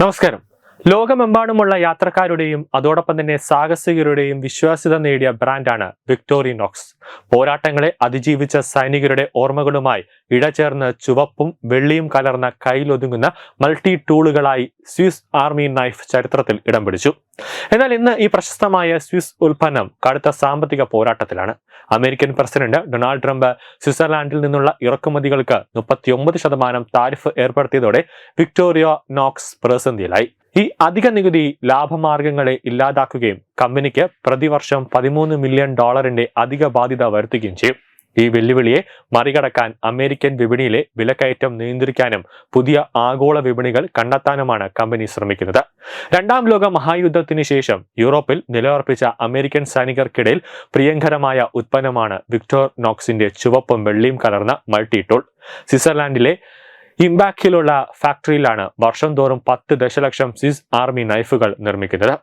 നമസ്കാരം. ലോകമെമ്പാടുമുള്ള യാത്രക്കാരുടെയും അതോടൊപ്പം തന്നെ സാഹസികരുടെയും വിശ്വാസ്യത നേടിയ ബ്രാൻഡാണ് വിക്ടോറിനോക്സ് പോരാട്ടങ്ങളെ അതിജീവിച്ച സൈനികരുടെ ഓർമ്മകളുമായി ഇടചേർന്ന് ചുവപ്പും വെള്ളിയും കലർന്ന കയ്യിലൊതുങ്ങുന്ന മൾട്ടി ടൂളുകളായി സ്വിസ് ആർമി നൈഫ് ചരിത്രത്തിൽ ഇടം പിടിച്ചു. എന്നാൽ ഇന്ന് ഈ പ്രശസ്തമായ സ്വിസ് ഉൽപ്പന്നം കടുത്ത സാമ്പത്തിക പോരാട്ടത്തിലാണ്. അമേരിക്കൻ പ്രസിഡന്റ് ഡൊണാൾഡ് ട്രംപ് സ്വിറ്റ്സർലാൻഡിൽ നിന്നുള്ള ഇറക്കുമതികൾക്ക് മുപ്പത്തിയൊമ്പത് ശതമാനം താരിഫ് ഏർപ്പെടുത്തിയതോടെ വിക്ടോറിയ നോക്സ് പ്രതിസന്ധിയിലായി. ഈ അധിക നികുതി ലാഭമാർഗങ്ങളെ ഇല്ലാതാക്കുകയും കമ്പനിക്ക് പ്രതിവർഷം പതിമൂന്ന് മില്യൺ ഡോളറിന്റെ അധിക ബാധ്യത വരുത്തുകയും ചെയ്യും. ഈ വെല്ലുവിളിയെ മറികടക്കാൻ അമേരിക്കൻ വിപണിയിലെ വിലക്കയറ്റം നിയന്ത്രിക്കാനും പുതിയ ആഗോള വിപണികൾ കണ്ടെത്താനുമാണ് കമ്പനി ശ്രമിക്കുന്നത്. രണ്ടാം ലോക മഹായുദ്ധത്തിന് ശേഷം യൂറോപ്പിൽ നിലയുറപ്പിച്ച അമേരിക്കൻ സൈനികർക്കിടയിൽ പ്രിയങ്കരമായ ഉത്പന്നമാണ് വിക്ടോർ നോക്സിന്റെ ചുവപ്പും വെള്ളിയും കലർന്ന മൾട്ടി ടൂൾ സ്വിറ്റ്സർലാൻഡിലെ ഇംബാക്കിലുള്ള ഫാക്ടറിയിലാണ് വർഷം തോറും പത്ത് ദശലക്ഷം സ്വിസ് ആർമി നൈഫുകൾ നിർമ്മിക്കുന്നത്.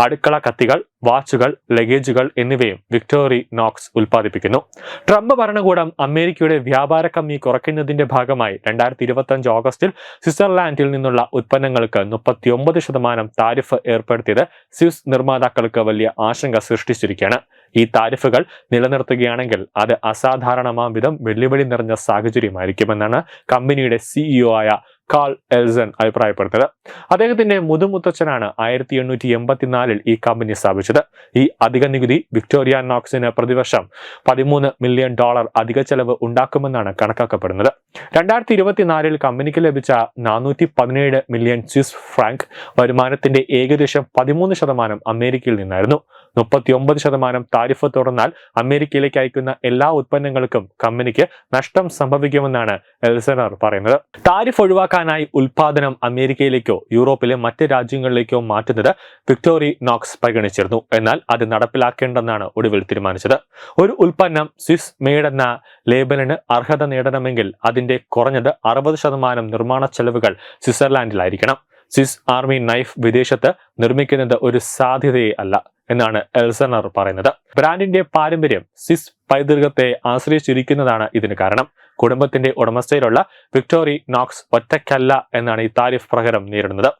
അടുക്കള കത്തികൾ വാച്ചുകൾ ലഗേജുകൾ എന്നിവയും വിക്ടോറി നോക്സ് ഉൽപ്പാദിപ്പിക്കുന്നു. ട്രംപ് ഭരണകൂടം അമേരിക്കയുടെ വ്യാപാര കമ്മി കുറയ്ക്കുന്നതിന്റെ ഭാഗമായി രണ്ടായിരത്തി ഇരുപത്തി ഓഗസ്റ്റിൽ സ്വിറ്റ്സർലാൻഡിൽ നിന്നുള്ള ഉൽപ്പന്നങ്ങൾക്ക് മുപ്പത്തിയൊമ്പത് ശതമാനം താരിഫ് ഏർപ്പെടുത്തിയത് സ്വിസ് നിർമ്മാതാക്കൾക്ക് വലിയ ആശങ്ക സൃഷ്ടിച്ചിരിക്കുകയാണ്. ഈ താരിഫുകൾ നിലനിർത്തുകയാണെങ്കിൽ അത് അസാധാരണമാം വിധം വെല്ലുവിളി നിറഞ്ഞ സാഹചര്യമായിരിക്കുമെന്നാണ് കമ്പനിയുടെ സിഇഒ ആയ കാൾ എൽസൺ അഭിപ്രായപ്പെടുന്നത്. അദ്ദേഹത്തിന്റെ മുതുമുത്തച്ഛനാണ് ആയിരത്തി എണ്ണൂറ്റി എൺപത്തിനാലിൽ ഈ കമ്പനി സ്ഥാപിച്ചത്. ഈ അധിക നികുതി വിക്ടോറിയ നോക്സിന് പ്രതിവർഷം പതിമൂന്ന് മില്യൺ ഡോളർ അധിക ചെലവ് ഉണ്ടാക്കുമെന്നാണ് കണക്കാക്കപ്പെടുന്നത്. രണ്ടായിരത്തി ഇരുപത്തിനാലിൽ കമ്പനിക്ക് ലഭിച്ച നാനൂറ്റി പതിനേഴ് മില്യൺ സ്വിസ് ഫ്രാങ്ക് വരുമാനത്തിന്റെ ഏകദേശം പതിമൂന്ന് ശതമാനം അമേരിക്കയിൽ നിന്നായിരുന്നു. മുപ്പത്തിയൊമ്പത് ശതമാനം താരിഫ് തുടർന്നാൽ അമേരിക്കയിലേക്ക് അയക്കുന്ന എല്ലാ ഉൽപ്പന്നങ്ങൾക്കും കമ്പനിക്ക് നഷ്ടം സംഭവിക്കുമെന്നാണ് എൽസനർ പറയുന്നത്. താരിഫ് ഒഴിവാക്കാനായി ഉൽപാദനം അമേരിക്കയിലേക്കോ യൂറോപ്പിലെ മറ്റ് രാജ്യങ്ങളിലേക്കോ മാറ്റുന്നത് വിക്ടോറി നോക്സ് പരിഗണിച്ചിരുന്നു. എന്നാൽ അത് നടപ്പിലാക്കേണ്ടെന്നാണ് ഒടുവിൽ തീരുമാനിച്ചത്. ഒരു ഉൽപ്പന്നം സ്വിസ് മെയ്ഡ് എന്ന ലേബലിന് അർഹത നേടണമെങ്കിൽ അതിന്റെ കുറഞ്ഞത് അറുപത് ശതമാനം നിർമ്മാണ ചെലവുകൾ സ്വിറ്റ്സർലാൻഡിലായിരിക്കണം. സ്വിസ് ആർമി നൈഫ് വിദേശത്ത് നിർമ്മിക്കുന്നത് ഒരു സാധ്യതയെ അല്ല എന്നാണ് എൽസണർ പറയുന്നത്. ബ്രാൻഡിന്റെ പാരമ്പര്യം സിസ് പൈതൃകത്തെ ആശ്രയിച്ചിരിക്കുന്നതാണ് ഇതിന് കാരണം. കുടുംബത്തിന്റെ ഉടമസ്ഥയിലുള്ള വിക്ടോറി നോക്സ് ഒറ്റയ്ക്കല്ല എന്നാണ് ഈ താരിഫ് പ്രകാരം നേരിടുന്നത്.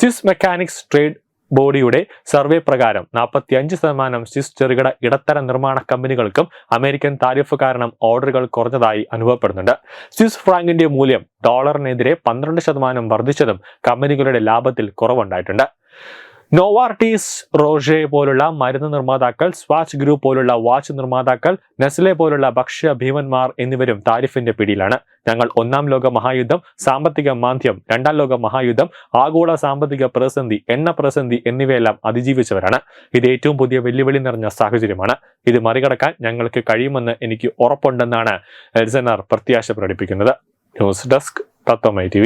സിസ് മെക്കാനിക്സ് ട്രേഡ് ബോഡിയുടെ സർവേ പ്രകാരം നാൽപ്പത്തി അഞ്ച് ശതമാനം സ്വിസ് ചെറുകിട ഇടത്തരം നിർമ്മാണ കമ്പനികൾക്കും അമേരിക്കൻ താരിഫ് കാരണം ഓർഡറുകൾ കുറഞ്ഞതായി അനുഭവപ്പെടുന്നുണ്ട്. സ്വിസ് ഫ്രാങ്കിന്റെ മൂല്യം ഡോളറിനെതിരെ പന്ത്രണ്ട് ശതമാനം വർദ്ധിച്ചതും കമ്പനികളുടെ ലാഭത്തിൽ കുറവുണ്ടായിട്ടുണ്ട്. നോവാർട്ടീസ് റോഷെ പോലുള്ള മരുന്ന് നിർമ്മാതാക്കൾ സ്വാച്ച് ഗ്രൂപ്പ് പോലുള്ള വാച്ച് നിർമ്മാതാക്കൾ നെസ്ലെ പോലുള്ള ഭക്ഷ്യ ഭീമന്മാർ എന്നിവരും താരിഫിന്റെ പിടിയിലാണ്. ഞങ്ങൾ ഒന്നാം ലോക മഹായുദ്ധം സാമ്പത്തിക മാന്ദ്യം രണ്ടാം ലോക മഹായുദ്ധം ആഗോള സാമ്പത്തിക പ്രതിസന്ധി എണ്ണ പ്രതിസന്ധി എന്നിവയെല്ലാം അതിജീവിച്ചവരാണ്. ഇത് ഏറ്റവും പുതിയ വെല്ലുവിളി നിറഞ്ഞ സാഹചര്യമാണ്. ഇത് മറികടക്കാൻ ഞങ്ങൾക്ക് കഴിയുമെന്ന് എനിക്ക് ഉറപ്പുണ്ടെന്നാണ് എൽസനർ പ്രത്യാശ പ്രകടിപ്പിക്കുന്നത്. ന്യൂസ് ഡെസ്ക് തത്വമൈ ടി